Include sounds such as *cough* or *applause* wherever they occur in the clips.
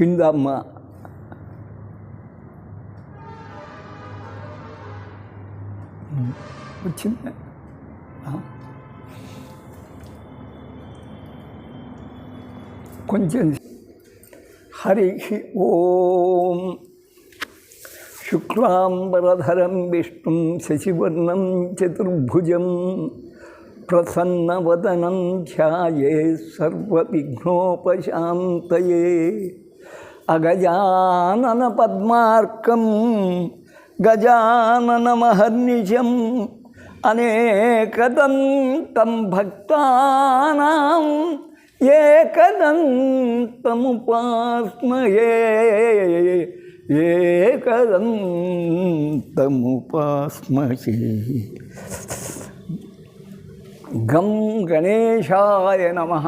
కింద అమ్మ వచ్చింది కొంచెం హరి ఓం శుక్లాంబరధరం విష్ణుం శశివర్ణం చతుర్భుజం ప్రసన్నవదనం ధ్యాయే సర్వవిఘ్నోపశాంతయే. అగజానన పద్మార్కం గజానన గజాననమహర్నిశం అనేకదంతం భక్తానాం ఏకదంతముపాస్మయే ఏకదంతముపాస్మయే. గం గణేశాయ నమ.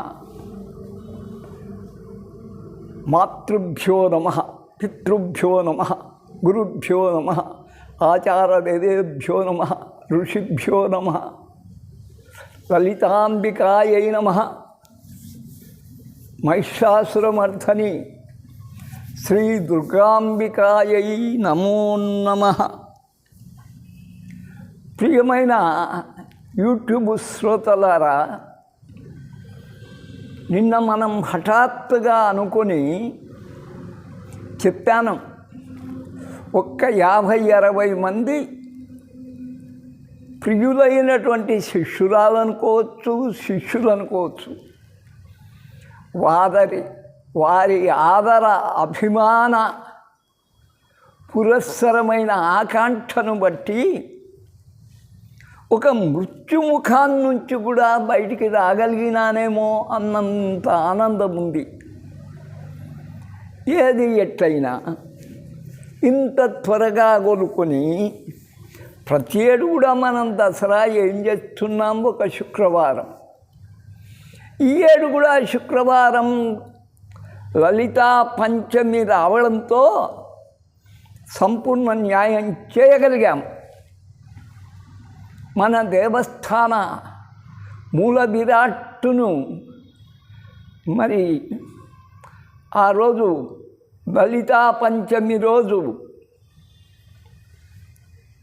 మాతృభ్యో నమ పితృభ్యో నమ గురుభ్యో నమ ఆచారవేదేభ్యో నమ ఋషిభ్యో నమ లలితాంబికాయై నమ మహిషాసురమర్థని శ్రీ దుర్గాంబికాయై నమో నమ. ప్రియమైన యూట్యూబ్ శ్రోతలారా నిన్న మనం హఠాత్తుగా అనుకొని చెప్పాను. ఒక్క యాభై అరవై మంది ప్రియులైనటువంటి శిష్యురాలు అనుకోవచ్చు శిష్యులు అనుకోవచ్చు వాదరి వారి ఆదర అభిమాన పురస్సరమైన ఆకాంక్షను బట్టి ఒక మృత్యుముఖాన్ నుంచి కూడా బయటికి రాగలిగినానేమో అన్నంత ఆనందం ఉంది ఏది ఎట్లయినా ఇంత త్వరగా కొనుక్కొని ప్రతి ఏడు కూడా మనం దసరా ఏం చేస్తున్నాం? ఒక శుక్రవారం. ఈ ఏడు కూడా శుక్రవారం లలితా పంచమి రావడంతో సంపూర్ణ న్యాయం చేయగలిగాం. మన దేవస్థాన మూల విరాట్టును మరి ఆ రోజు లలితా పంచమి రోజు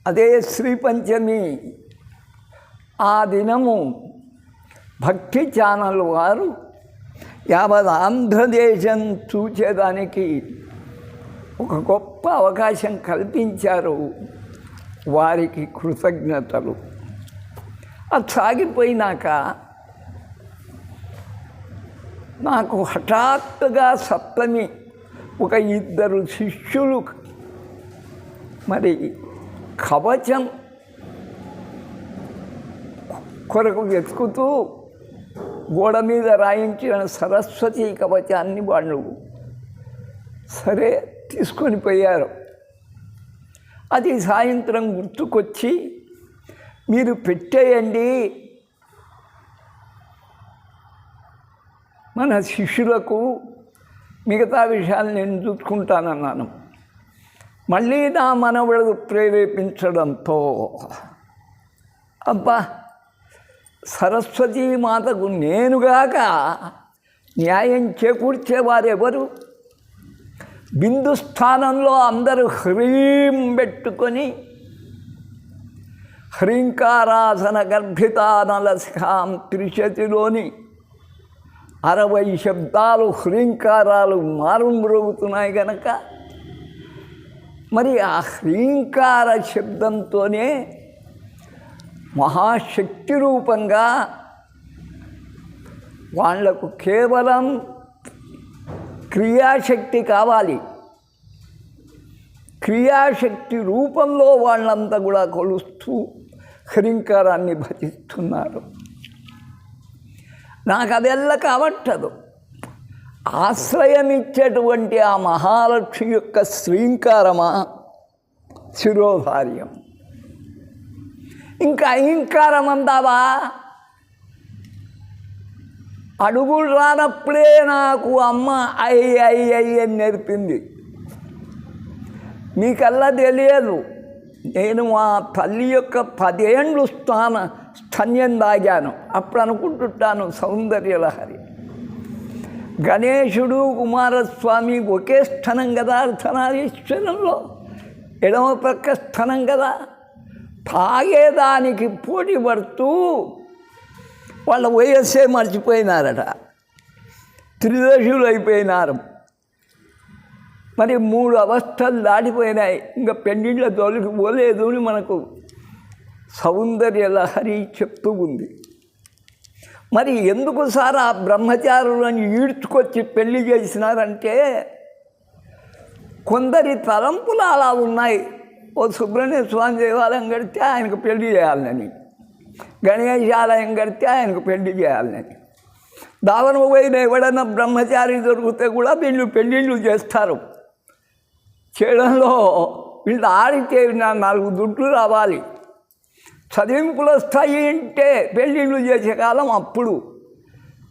అదే శ్రీ పంచమి ఆ దినము భక్తి ఛానల్ వారు యావత్ ఆంధ్రదేశం చూచేదానికి ఒక గొప్ప అవకాశం కల్పించారు వారికి కృతజ్ఞతలు. అది సాగిపోయినాక నాకు హఠాత్తుగా సప్తమి ఒక ఇద్దరు శిష్యులు మరి కవచం కొరకు వెతుకుతూ గోడ మీద రాయించిన సరస్వతి కవచాన్ని వాళ్ళు సరే తీసుకొని పోయారు. అది సాయంత్రం గుర్తుకొచ్చి మీరు పెట్టేయండి. మన శిష్యులకు మిగతా విషయాలు నేను చూసుకుంటానన్నాను. మళ్ళీ నా మనవడు ప్రేరేపించడంతో అబ్బా సరస్వతీ మాతకు నేనుగాక న్యాయం చేకూర్చేవారెవరు? బిందు స్థానంలో అందరూ హ్రీం పెట్టుకొని హ్రీంకారాసన గర్భితానలసిఖాం త్రిశతిలోని అరవై శబ్దాలు హ్రీంకారాలు మారుమ్రోగుతున్నాయి గనక। మరి ఆ హ్రీంకార శబ్దంతోనే మహాశక్తి రూపంగా వాళ్ళకు కేవలం క్రియాశక్తి కావాలి. క్రియాశక్తి రూపంలో వాళ్ళంతా కూడా కొలుస్తూ హ్రీంకారాన్ని భజిస్తున్నారు. నాకు అదెల్ల కావట్టదు. ఆశ్రయమిచ్చేటువంటి ఆ మహాలక్ష్మి యొక్క శ్రీంకారమా? శిరోధార్యం. ఇంకా అహింకారం అందావా అడుగులు రానప్పుడే నాకు అమ్మ అయ్యి అయ్యి అయ్యి అని నేర్పింది. మీకల్లా తెలియదు. నేను మా తల్లి యొక్క పదేండ్లు స్థాన స్థన్యం దాగాను. అప్పుడు అనుకుంటుంటాను సౌందర్యలహరి గణేశుడు కుమారస్వామి ఒకే స్థనం కదా అర్ధనారీశ్వరంలో. ఎడమ పక్క స్థనం కదా. తాగేదానికి పోటీ పడుతూ వాళ్ళ వయస్సే మర్చిపోయినారట. త్రిదశులు అయిపోయినారు మరి మూడు అవస్థలు దాటిపోయినాయి. ఇంకా పెండిళ్ళ తోలికి పోలేదు అని మనకు సౌందర్య లహరి చెప్తూ ఉంది. మరి ఎందుకు సార్ ఆ బ్రహ్మచారులను ఈడ్చుకొచ్చి పెళ్ళి చేసినారంటే కొందరి తలంపులు అలా ఉన్నాయి. ఓ సుబ్రహ్మణ్య స్వామి దేవాలయం కడితే ఆయనకు పెళ్ళి చేయాలని. గణేశాలయం కడితే ఆయనకు పెళ్ళి చేయాలని. దావనం పోయిన ఎవడన్నా బ్రహ్మచారి దొరికితే కూడా వీళ్ళు పెళ్ళిళ్ళు చేస్తారు. చేయడంలో వీళ్ళు ఆడితే నా నాలుగు దుడ్లు రావాలి. చదివింపుల స్థాయి అంటే పెళ్ళిళ్ళు చేసే కాలం అప్పుడు.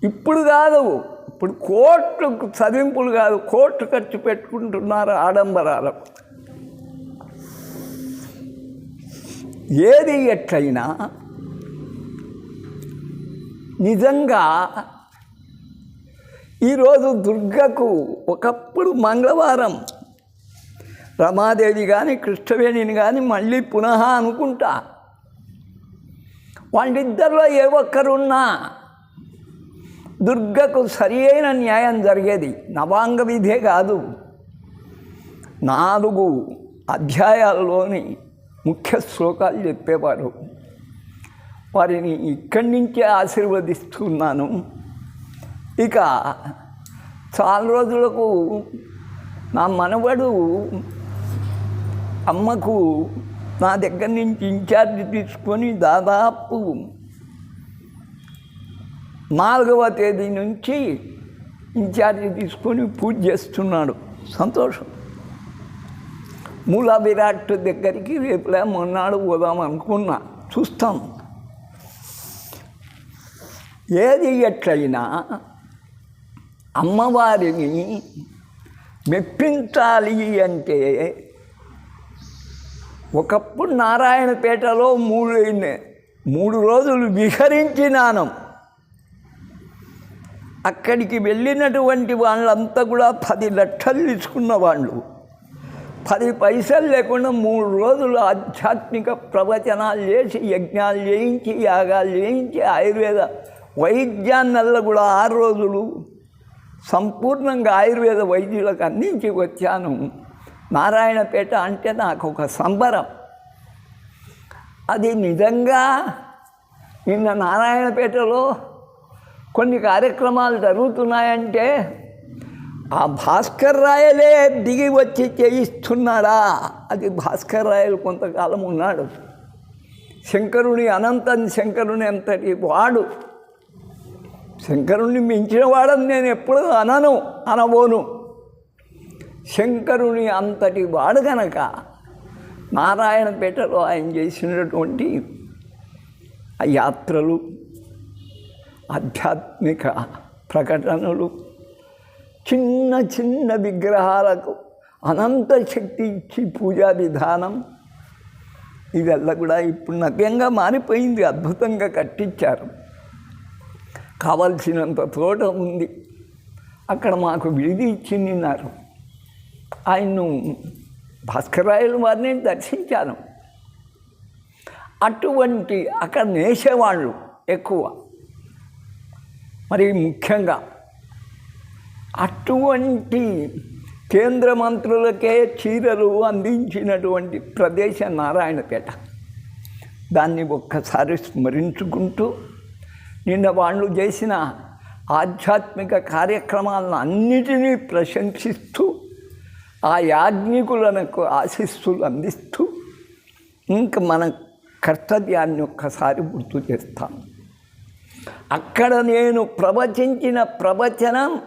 ఇప్పుడు కాదు ఇప్పుడు కోట్లు చదివింపులు కాదు కోట్లు ఖర్చు పెట్టుకుంటున్నారు ఆడంబరాలు. ఏది ఎట్లయినా నిజంగా ఈరోజు దుర్గకు ఒకప్పుడు మంగళవారం. రమాదేవి కానీ కృష్ణవేణిని కానీ మళ్ళీ పునః అనుకుంటా. వాళ్ళిద్దరిలో ఏ ఒక్కరున్నా దుర్గకు సరి అయిన న్యాయం జరిగేది. నవాంగ విధే కాదు. నాలుగు అధ్యాయాల్లోని ముఖ్య శ్లోకాలు చెప్పేవారు. వారిని ఇక్కడి నుంచే ఆశీర్వదిస్తున్నాను. ఇక చాలా రోజులకు నా మనవడు అమ్మకు నా దగ్గర నుంచి ఇన్ఛార్జ్ తీసుకొని దాదాపు నాలుగవ తేదీ నుంచి ఇన్ఛార్జి తీసుకొని పూజ చేస్తున్నాడు. సంతోషం. మూల విరాట్ దగ్గరికి రేపులే మొన్నాడు పోదాం అనుకున్నా. చూస్తాం. ఏది ఎట్లయినా అమ్మవారిని మెప్పించాలి అంటే ఒకప్పుడు నారాయణపేటలో మూడు మూడు రోజులు విహరించినాను. అక్కడికి వెళ్ళినటువంటి వాళ్ళంతా కూడా పది లక్షలు తీసుకున్న వాళ్ళు. పది పైసలు లేకుండా మూడు రోజులు ఆధ్యాత్మిక ప్రవచనాలు చేసి యజ్ఞాలు చేయించి యాగాలు చేయించి ఆయుర్వేద వైద్యాన్నల్లా కూడా ఆరు రోజులు సంపూర్ణంగా ఆయుర్వేద వైద్యులకు అందించి వచ్చాను. నారాయణపేట అంటే నాకు ఒక సంబరం. అది నిజంగా నిన్న నారాయణపేటలో కొన్ని కార్యక్రమాలు జరుగుతున్నాయంటే ఆ భాస్కర్ రాయలే దిగి వచ్చి చేయిస్తున్నాడా? అది భాస్కర్ రాయలు కొంతకాలం ఉన్నాడు. శంకరుని అనంతం శంకరుని అంతటి వాడు. శంకరుణ్ణి మించిన వాడని నేను ఎప్పుడూ అనను అనబోను. శంకరుని అంతటి వాడు గనక నారాయణపేటలో ఆయన చేసినటువంటి ఆ యాత్రలు ఆధ్యాత్మిక ప్రకటనలు చిన్న చిన్న విగ్రహాలకు అనంత శక్తి ఇచ్చి పూజా విధానం ఇదల్లా కూడా ఇప్పుడు నవ్యంగా మారిపోయింది అద్భుతంగా కట్టించారు. కావలసినంత తోట ఉంది. అక్కడ మాకు విడిది ఇచ్చిందిన్నారు ఆయన్ను భాస్కరాయలు వారిని దర్శించాను. అటువంటి అక్కడ నేసేవాళ్ళు ఎక్కువ. మరి ముఖ్యంగా అటువంటి కేంద్ర మంత్రులకే చీరలు అందించినటువంటి ప్రదేశం నారాయణపేట. దాన్ని ఒక్కసారి స్మరించుకుంటూ నిన్న వాళ్ళు చేసిన ఆధ్యాత్మిక కార్యక్రమాలను అన్నిటినీ ప్రశంసిస్తూ ఆ యాజ్ఞికులకు ఆశీస్సులు అందిస్తూ ఇంక మన కర్తవ్యాన్ని ఒక్కసారి గుర్తు చేస్తాం. అక్కడ నేను ప్రవచించిన ప్రవచనం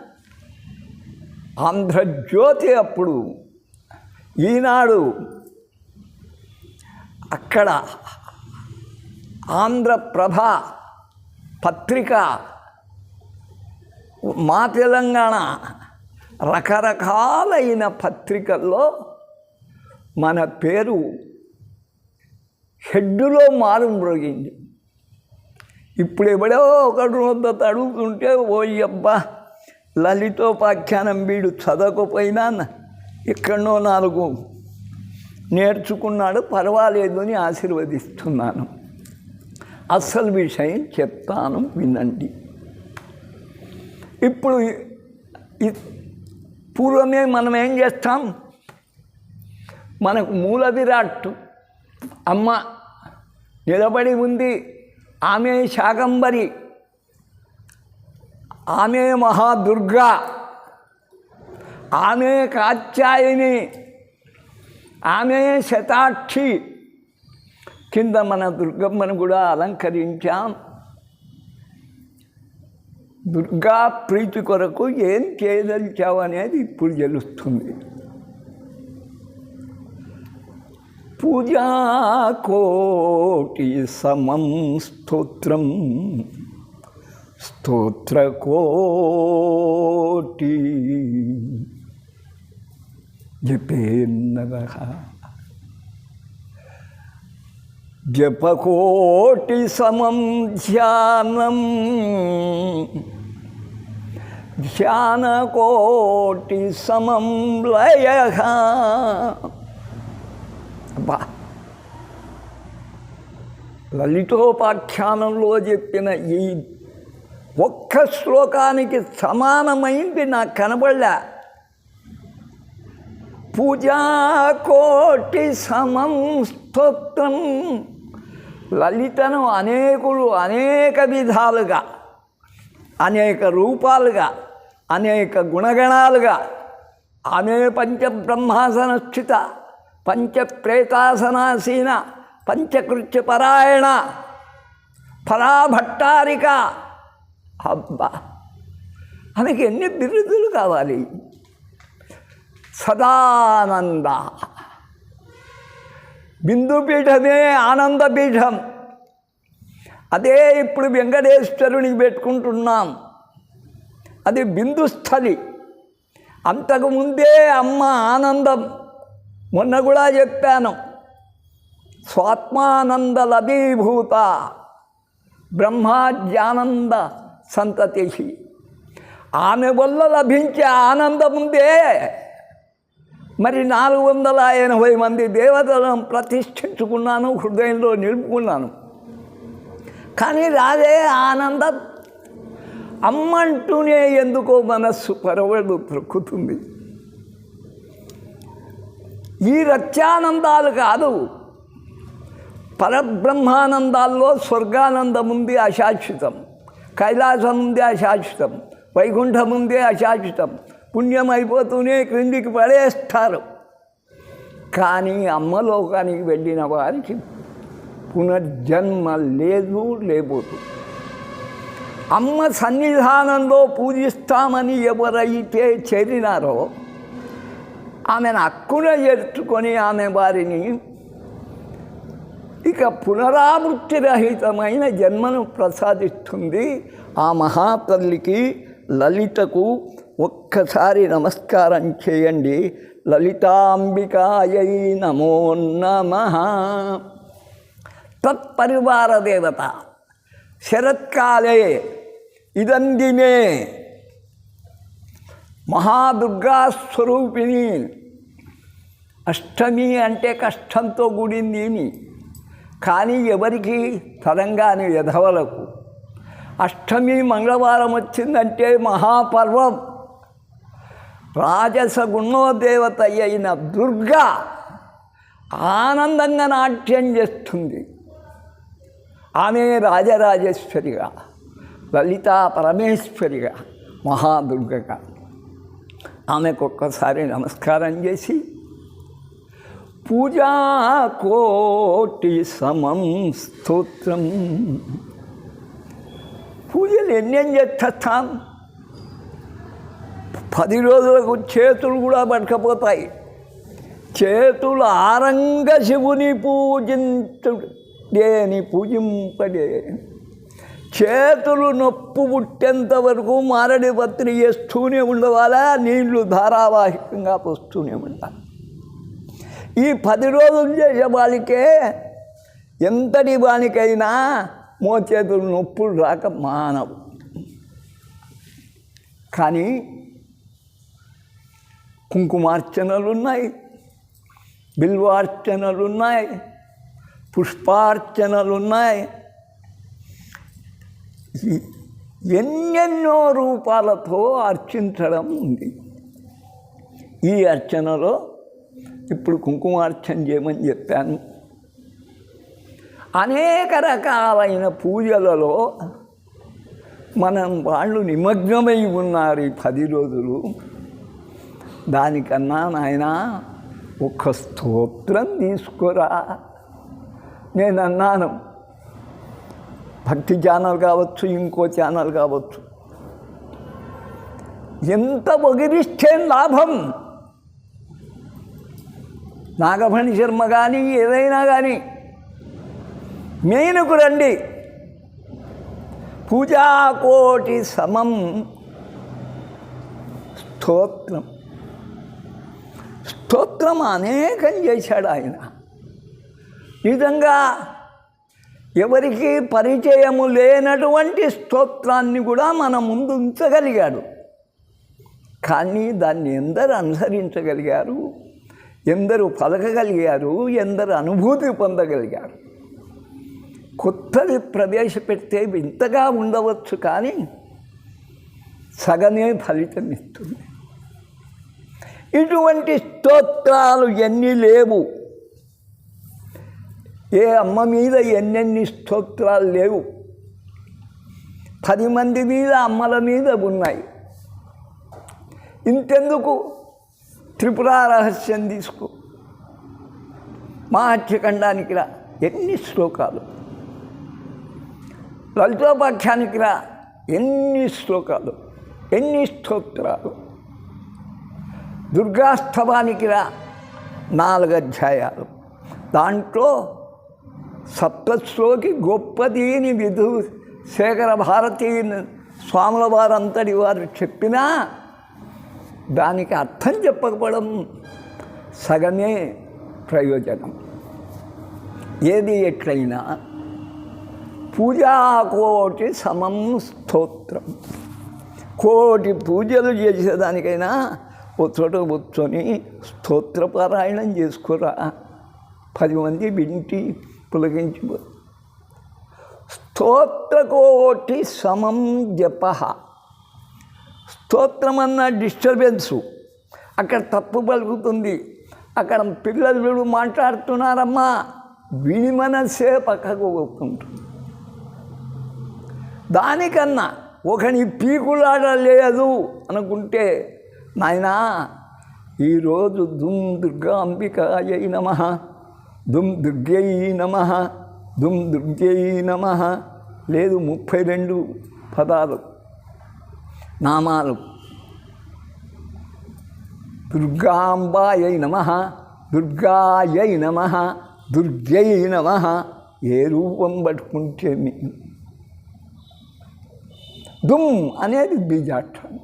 ఆంధ్రజ్యోతి అప్పుడు ఈనాడు అక్కడ ఆంధ్రప్రభ పత్రిక మా తెలంగాణ రకరకాలైన పత్రికల్లో మన పేరు హెడ్డులో మారు మ్రోగింది ఇప్పుడు ఎవడో ఒకడు వద్ద తడుగుతుంటే ఓ అబ్బా లలితోపాఖ్యానం వీడు చదవకపోయినా ఎక్కడో నాలుగు నేర్చుకున్నాడు పర్వాలేదు అని ఆశీర్వదిస్తున్నాను. అసలు విషయం చెప్తాను వినండి. ఇప్పుడు పూర్వమే మనం ఏం చేస్తాం? మనకు మూల విరాట్ అమ్మ నిలబడి ఉంది. ఆమె శాకంబరి. ఆమె మహాదుర్గా. ఆమె కాత్యాయని. ఆమె శతాక్షి. కింద మన దుర్గమ్మను కూడా అలంకరించాం. దుర్గా ప్రీతి కొరకు ఏం చేయదలిచావు అనేది ఇప్పుడు తెలుస్తుంది పూజా కోటి సమం స్తోత్రం స్తోత్రకోటి జపేన్నగ జపకోటి సమం ధ్యానం. ధ్యానకోటి సమం లయ. అబ్బా! లలితోపాఖ్యానంలో చెప్పిన ఈ ఒక్క శ్లోకానికి సమానమైంది నాకు కనబడలే. పూజాకోటి సమం స్తోత్రం. లలితను అనేకులు అనేక విధాలుగా అనేక రూపాలుగా అనేక గుణగణాలుగా ఆమె పంచబ్రహ్మాసనస్థిత పంచప్రేతాసనాసీన పంచకృత్యపరాయణ ఫలాభట్టారిక అబ్బా! ఆమెకి ఎన్ని బిరుదులు కావాలి? సదానంద. బిందుపీఠమే ఆనందపీఠం. అదే ఇప్పుడు వెంకటేశ్వరునికి పెట్టుకుంటున్నాం. అది బిందుస్థలి. అంతకుముందే అమ్మ ఆనందం. మొన్న కూడా చెప్పాను. స్వాత్మానంద లభీభూత బ్రహ్మాజ్ఞానంద సంతతి ఆమె వల్ల లభించే ఆనందం ఉందే మరి నాలుగు వందల ఎనభై మంది దేవతలను ప్రతిష్ఠించుకున్నాను హృదయంలో నిలుపుకున్నాను. కానీ రాదే ఆనందం. అమ్మంటూనే ఎందుకో మనస్సు పరవడు ప్రొక్కుతుంది. ఈ రత్యానందాలు కాదు పరబ్రహ్మానందాల్లో స్వర్గానందం ఉంది అశాశ్వతం కైలాసం ఉంది అశాశ్వతం వైకుంఠం ఉంది అశాశ్వతం పుణ్యం అయిపోతూనే క్రిందికి పడేస్తారు. కానీ అమ్మలోకానికి వెళ్ళిన వారికి పునర్జన్మ లేదు లేబోతు. అమ్మ సన్నిధానంలో పూజిస్తామని ఎవరైతే చేరినారో ఆమెను అక్కున చేర్చుకొని ఆమె వారిని ఇక పునరావృత్తి రహితమైన జన్మను ప్రసాదిస్తుంది ఆ మహాతల్లికి లలితకు ఒక్కసారి నమస్కారం చేయండి. లలితాంబికాయై నమో నమ. తత్పరివార దేవత శరత్కాలే ఇదందినే మహాదుర్గాస్వరూపిణి అష్టమి అంటే కష్టంతో కూడింది కానీ ఎవరికి తరంగాని యధవలకు. అష్టమి మంగళవారం వచ్చిందంటే మహాపర్వం. రాజస గుణోదేవత అయిన దుర్గా ఆనందంగా నాట్యం చేస్తుంది. ఆమె రాజరాజేశ్వరిగా లలిత పరమేశ్వరిగా మహాదుర్గగా. ఆమెకు ఒక్కసారి నమస్కారం చేసి పూజా కోటి సమం స్తోత్రం. పూజలు ఎన్నేం చేస్తాం? పది రోజులకు చేతులు కూడా పట్టకపోతాయి. చేతులు ఆరంగ శివుని పూజించు దేని పూజింపడే. చేతులు నొప్పు పుట్టేంత వరకు మారడి పత్రి చేస్తూనే ఉండవాలా నీళ్ళు ధారావాహికంగా పోస్తూనే ఉండాలి. ఈ పది రోజులు చేసే వాళ్ళకే ఎంతటి వానికైనా మోచేతులు నొప్పులు రాక మానవు. కానీ కుంకుమార్చనలు ఉన్నాయి బిల్వార్చనలు ఉన్నాయి పుష్పార్చనలు ఉన్నాయి ఎన్నెన్నో రూపాలతో అర్చించడం ఉంది. ఈ అర్చనలో ఇప్పుడు కుంకుమార్చన చేయమని చెప్పాను. అనేక రకాలైన పూజలలో మనం వాళ్ళు నిమగ్నమై ఉన్నారు ఈ పది రోజులు. దానికన్నా నాయన ఒక్క స్తోత్రం తీసుకురా. నేను అన్నాను భక్తి ఛానల్ కావచ్చు ఇంకో ఛానల్ కావచ్చు. ఎంత ఒగిరిస్తే లాభం? నాగమణి శర్మ కానీ ఏదైనా కానీ మెయిన్కు రండి. పూజాకోటి సమం. స్తోత్రం. స్తోత్రం అనేకం చేశాడు ఆయన. నిజంగా ఎవరికి పరిచయము లేనటువంటి స్తోత్రాన్ని కూడా మన ముందు ఉంచగలిగాడు కానీ దాన్ని ఎందరు అనుసరించగలిగారు? ఎందరు పలకగలిగారు? ఎందరు అనుభూతి పొందగలిగారు? కొత్తది ప్రవేశపెడితే వింతగా ఉండవచ్చు కానీ సగనే ఫలితం ఇస్తుంది ఇటువంటి స్తోత్రాలు ఎన్ని లేవు. ఏ అమ్మ మీద ఎన్నెన్ని స్తోత్రాలు లేవు. పది మంది మీద అమ్మల మీద ఉన్నాయి. ఇంతెందుకు? త్రిపుర రహస్యం తీసుకో. మహత్యఖండానికి రా. ఎన్ని శ్లోకాలు లలితోపాఖ్యానికి రా. ఎన్ని శ్లోకాలు ఎన్ని స్తోత్రాలు? దుర్గాష్టమానికి రా. నాలుగు అధ్యాయాలు దాంట్లో సప్తశ్లోకి గొప్పదీని విధు శేఖర భారతీ స్వాముల వారంతటి వారు చెప్పినా దానికి అర్థం చెప్పకపోవడం సగమే ప్రయోజనం. ఏది ఎట్లయినా పూజాకోటి సమం స్తోత్రం. కోటి పూజలు చేసేదానికైనా ఓ చోట కూర్చొని స్తోత్రపారాయణం చేసుకురా. పది మంది వింటి పులకించి స్తోత్రకోటి సమం జప. స్తోత్రం అన్న డిస్టర్బెన్సు. అక్కడ తప్పు పలుకుతుంది. అక్కడ పిల్లలు మాట్లాడుతున్నారమ్మా. విని మనసే పక్కకు పోతుంటుంది. దానికన్నా ఒకని పీకులాడలేదు అనుకుంటే నాయనా ఈరోజు దుమ్ దుర్గాంబికాయ నమ దుమ్ దుర్గై నమ దుమ్ దుర్గై నమ. లేదు ముప్పై రెండు పదాలు నామాలు. దుర్గాంబాయై నమ దుర్గాయై నమ దుర్గై నమ. ఏ రూపం పట్టుకుంటే దుమ్ అనేది బీజాక్షరం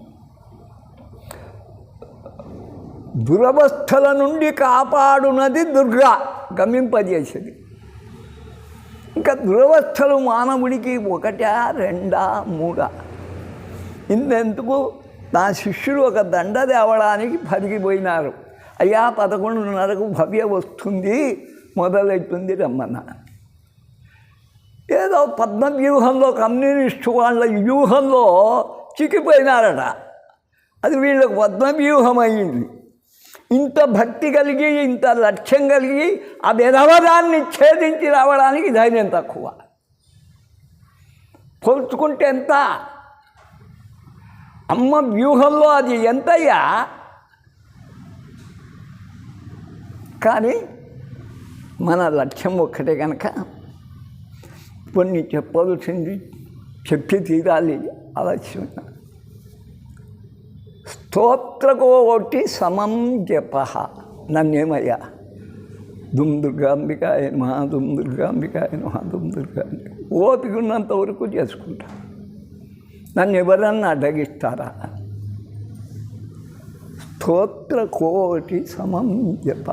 దురవస్థల నుండి కాపాడునది దుర్గా గమింపజేసేది. ఇంకా దురవస్థలు మానవుడికి ఒకటా రెండా మూడా? ఇంతెందుకు నా శిష్యులు ఒక దండ తేవడానికి పదిగిపోయినారు అయ్యా పదకొండున్నరకు భవ్య వస్తుంది మొదలైతుంది రమ్మన్న. ఏదో పద్మ వ్యూహంలో కమ్యూనిస్టు వాళ్ళ వ్యూహంలో చిక్కిపోయినారట. అది వీళ్ళకు పద్మ వ్యూహం అయ్యింది ఇంత భక్తి కలిగి ఇంత లక్ష్యం కలిగి ఆ విధవదాన్ని ఛేదించి రావడానికి ధైర్యం తక్కువ. పోల్చుకుంటే ఎంత? అమ్మ వ్యూహంలో అది ఎంతయ్యా? కానీ మన లక్ష్యం ఒక్కటే కనుక కొన్ని చెప్పవలసింది చెప్పి తీరాలి. ఆలస్యం స్తోత్రకోటి సమం జప. నన్నేమయ్యా? దుమ్ దుర్గాంబికాయ మహా దుమ్ దుర్గాంబికాయ మహా దుమ్ దుర్గాంబిక ఓపిక ఉన్నంత వరకు చేసుకుంటా. నన్ను ఎవరన్నా అడ్డగిస్తారా? స్తోత్రకోటి సమం జప.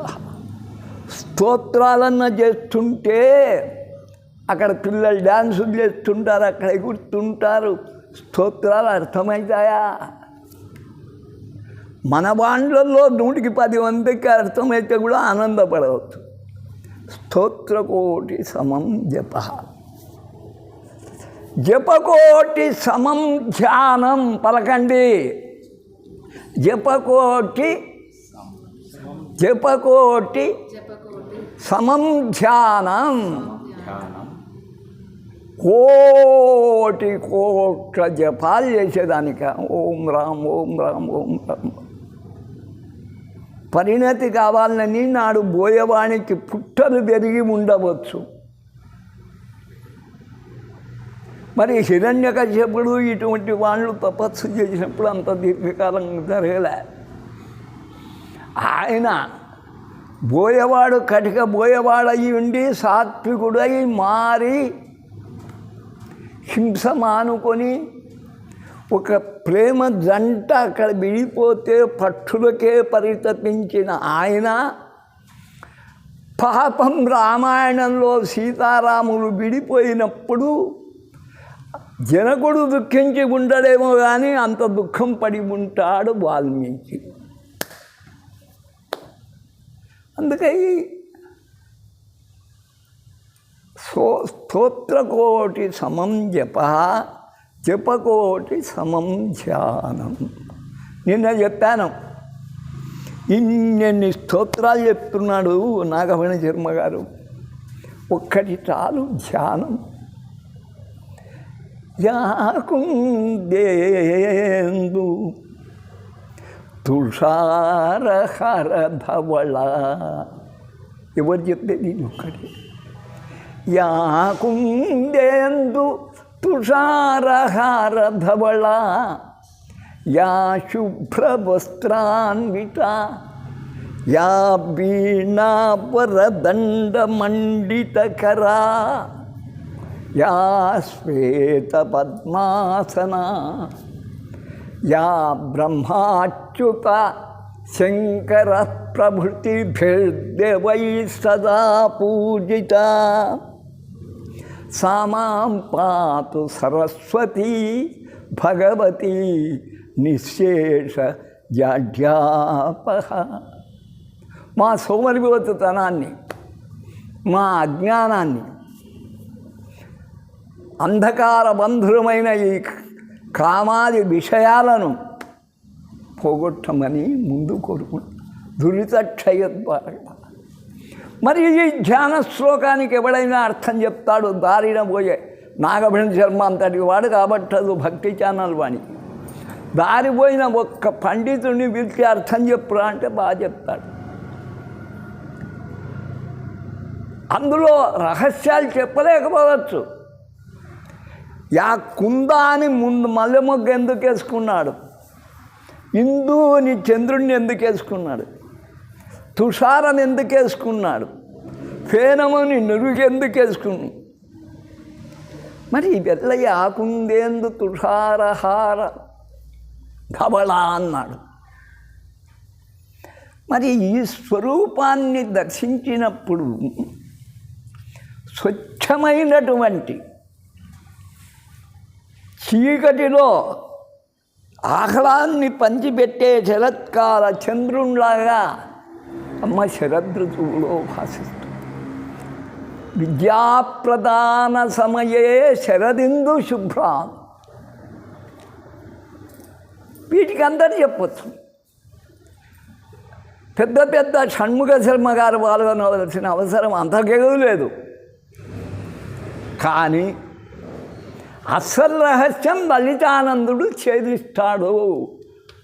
స్తోత్రాలన్న చేస్తుంటే అక్కడ పిల్లలు డ్యాన్సులు చేస్తుంటారు అక్కడ ఎగురుతుంటారు. స్తోత్రాలు అర్థమవుతాయా? మన వాళ్ళల్లో నూటికి పది మందికి అర్థమైతే కూడా ఆనందపడవచ్చు స్తోత్రకోటి సమం జప. జపకోటి సమం ధ్యానం పలకండి. జపకోటి జపకోటి సమం ధ్యానం కోటి కోట్ల జపాలు చేసేదానిక. ఓం రామ్ ఓం రామ్ ఓం రామ్. పరిణతి కావాలని నాడు బోయవానికి పుట్టలు పెరిగి ఉండవచ్చు. మరి హిరణ్యకశ్యపుడు ఇటువంటి వాళ్ళు తపస్సు చేసినప్పుడు అంత దీర్ఘకాలం జరగలే. ఆయన బోయవాడు కటిక బోయవాడయి ఉండి సాత్వికుడై మారి హింస మానుకొని ఒక ప్రేమ జంట అక్కడ విడిపోతే పట్టులకే పరితపించిన ఆయన పాపం రామాయణంలో సీతారాములు విడిపోయినప్పుడు జనకుడు దుఃఖించి ఉండడేమో కానీ అంత దుఃఖం పడి ఉంటాడు వాల్మీకి. అందుకై సో స్తోత్రకోటి సమం జప. జపకోటి సమం ధ్యానం. నిన్న చెప్పాను. ఇన్నెన్ని స్తోత్రాలు చెప్తున్నాడు నాగమణ శర్మ గారు. ఒక్కటి చాలు ధ్యానం. యాకుందేందు తుషారహర ధవళ ఎవరు చెప్పేది ఇది ఒక్కటి. యాకుందేందు తుషారహారధవళ యా శుభ్రవస్త్రాన్విత యా వీణాపరదండమండితకరా యా శ్వేతపద్మాసన యా బ్రహ్మాచ్యుత శంకర ప్రభృతిభిర్దేవై సదా పూజిత. సామాం పాతు సరస్వతి భగవతి నిశేష జాడ్యాపహ మా సోమరిపోతుతనాన్ని మా అజ్ఞానాన్ని అంధకార బంధురమైన ఈ కామాది విషయాలను పోగొట్టమని ముందు కోరుకు దురితక్షయద్వార మరి ఈ ధ్యాన శ్లోకానికి ఎవడైనా అర్థం చెప్తాడు? దారిన పోయే నాగభణ శర్మ అంతటి వాడు కాబట్టి అది భక్తి ఛానల్ వాణి. దారిపోయిన ఒక్క పండితుడిని పిలిచి అర్థం చెప్పురా అంటే బాగా చెప్తాడు. అందులో రహస్యాలు చెప్పలేకపోవచ్చు. యా కుందా అని ముందు మల్లె మొగ్గ ఎందుకు వేసుకున్నాడు? ఇందుని చంద్రుడిని ఎందుకు వేసుకున్నాడు? తుషారం ఎందుకు వేసుకున్నాడు ఫేనముని నురుగెందుకు వేసుకున్నాడు మరి వెల్లయ్య ఆకుందేందు తుషారహార? ధవళ అన్నాడు. మరి ఈ స్వరూపాన్ని దర్శించినప్పుడు స్వచ్ఛమైనటువంటి చీకటిలో ఆహ్లాన్ని పంచిపెట్టే శరత్కాల చంద్రుణ్లాగా అమ్మ శరదృతువులో భాషిస్తుంది విద్యాప్రదాన సమయే శరదిందు శుభ్రా. వీటికి అందరు చెప్పచ్చు. పెద్ద పెద్ద షణ్ముఖ శర్మ గారు పాల్గొనవలసిన అవసరం అంతకేదూ లేదు. కానీ అసలు రహస్యం లలితానందుడు ఛేదిస్తాడు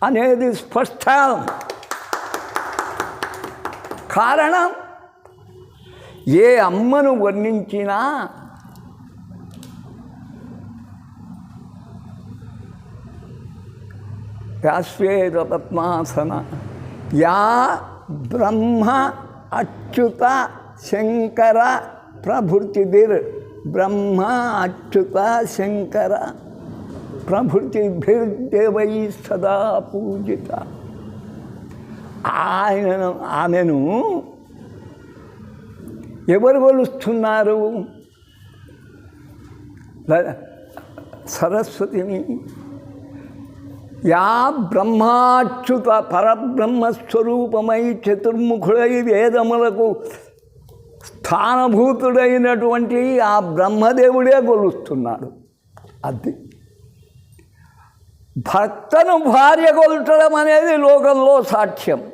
అనేది స్పష్టం. కారణం? ఏ అమ్మను వర్ణించినా వ్యాశ్వేద పద్మాసన యా బ్రహ్మ అచ్యుత శంకర ప్రభృతిభిర్ బ్రహ్మ అచ్యుత శంకర ప్రభృతిభిర్దేవై సదా పూజిత. ఆయనను ఆమెను ఎవరు కొలుస్తున్నారు? సరస్వతిని యా బ్రహ్మాచ్యుత పరబ్రహ్మస్వరూపమై చతుర్ముఖుడై వేదములకు స్థానభూతుడైనటువంటి ఆ బ్రహ్మదేవుడే కొలుస్తున్నాడు. అది భర్తను భార్య కొలచడం అనేది లోకంలో సాక్ష్యం.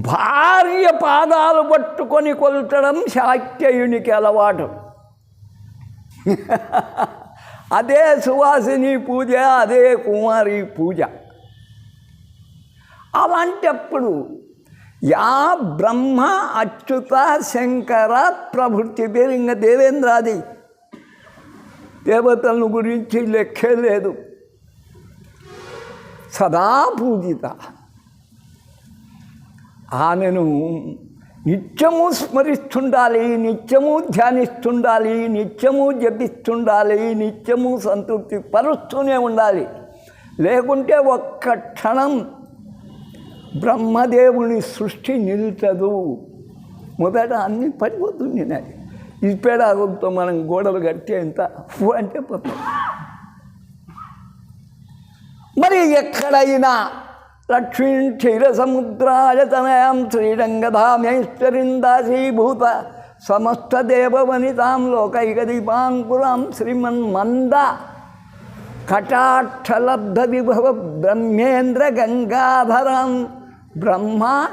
భార్య పాదాలు పట్టుకొని కొల్టడం శాక్యయునికి అలవాటు. *laughs* అదే సువాసిని పూజ అదే కుమారి పూజ. అలాంటప్పుడు యా బ్రహ్మ అచ్యుత శంకర ప్రభృతి పేరు ఇంకా దేవేంద్రాది దేవతలను గురించి లెక్కే లేదు. సదా పూజిత ఆమెను నిత్యము స్మరిస్తుండాలి నిత్యము ధ్యానిస్తుండాలి నిత్యము జపిస్తుండాలి నిత్యము సంతృప్తి పరుస్తూనే ఉండాలి. లేకుంటే ఒక్క క్షణం బ్రహ్మదేవుని సృష్టి నిలుచదు మొదట అన్ని పడిపోతుంది నాది ఇప్పేడాగులతో మనం గోడలు కట్టేంత ఫు అంటే పోతాం. మరి ఎక్కడైనా లక్ష్మీ క్షీర సముద్రాయతనయాం శ్రీరంగధామేశ్వరిం దాసీభూత సమస్త దేవవనితాం లోకైక దీపాంకురాం శ్రీమన్ మంద కటాక్షలబ్ధ విభవ బ్రహ్మేంద్ర గంగాధరం బ్రహ్మ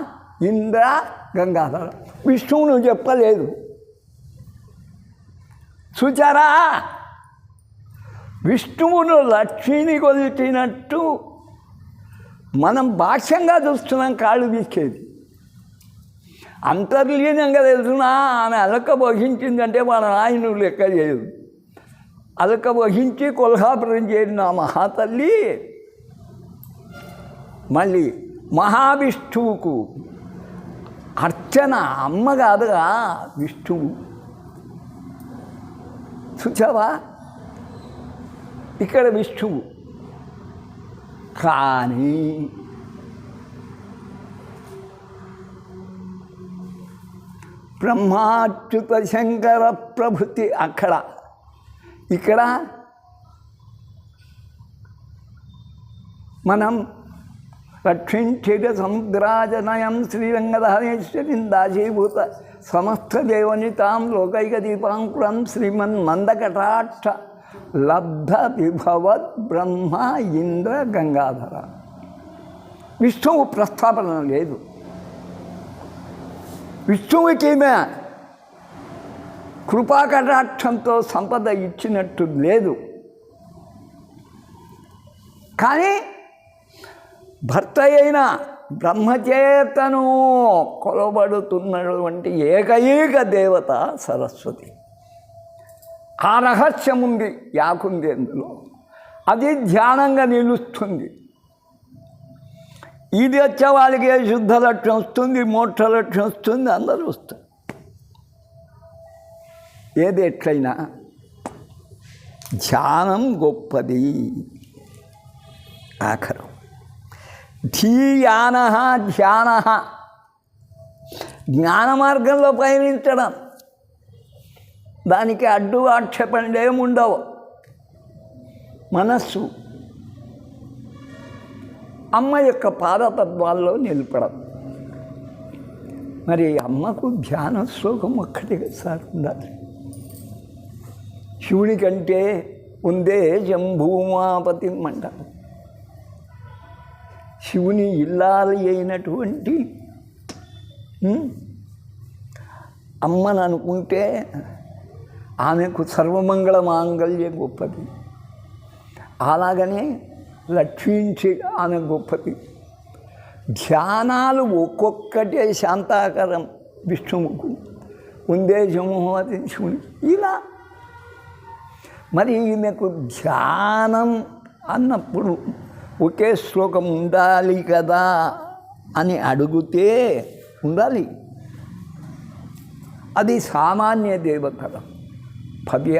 ఇంద్ర గంగాధర. విష్ణువును చెప్పలేదు. సుచరా విష్ణువును లక్ష్మిని కొలిచినట్టు మనం భాష్యంగా చూస్తున్నాం కాళ్ళు వీకేది అంతర్లీనంగా తెలుసునా ఆమె అలక వహించిందంటే మన ఆయన లెక్క చేయదు. అలక వహించి కొల్హాపురం చేరిన ఆ మహాతల్లి మళ్ళీ మహావిష్ణువుకు అర్చన అమ్మ కాదుగా విష్ణువు. చూచావా ఇక్కడ విష్ణువు కానీ బ్రహ్మాచ్యుత శంకర ప్రభుతి అక్కడ. ఇక్కడ మనం రక్షించేట సముద్రాజనయం శ్రీరంగధారేశ్వరిం దాసీభూత సమస్త దేవనితాం లోకైక దీపాంకురం శ్రీమన్ మందకటాక్ష లబ్ధ విభవత్ బ్రహ్మ ఇంద్ర గంగాధర. విష్ణువు ప్రస్తాపన లేదు. విష్ణువుకేమే కృపాకటాక్షంతో సంపద ఇచ్చినట్టు లేదు. కానీ భర్త అయిన బ్రహ్మచేతను కొలబడుతున్నటువంటి ఏకైక దేవత సరస్వతి. ఆ రహస్యం ఉంది యాకుంది అందులో. అది ధ్యానంగా నిలుస్తుంది. ఇది వచ్చే వాళ్ళకి శుద్ధ లక్ష్యం వస్తుంది మోక్ష లక్ష్యం వస్తుంది అందరూ వస్తుంది ఏది ఎట్లయినా ధ్యానం గొప్పది. ఆఖరం. ధీయాన ధ్యాన జ్ఞాన మార్గంలో పయనించడం. దానికి అడ్డు ఆక్షేపణలు ఏముండవు మనస్సు అమ్మ యొక్క పాదతత్వాల్లో నిలపడం మరి అమ్మకు ధ్యాన శ్లోకం ఒక్కటే సార్ ఉండాలి. శివుడి కంటే ఉందే జంభూమాపతి అంటారు శివుని ఇల్లాలి అయినటువంటి అమ్మను అనుకుంటే ఆమెకు సర్వమంగళ మాంగళ్య గొప్పది. అలాగనే లక్ష్మించి ఆమె గొప్పది. ధ్యానాలు ఒక్కొక్కటే శాంతాకరం విష్ణువుకు ఉందే అది శివుని. ఇలా. మరి ఈమెకు ధ్యానం అన్నప్పుడు ఒకే శ్లోకం ఉండాలి కదా అని అడిగితే ఉండాలి. అది సామాన్య దేవతలం. భవ్య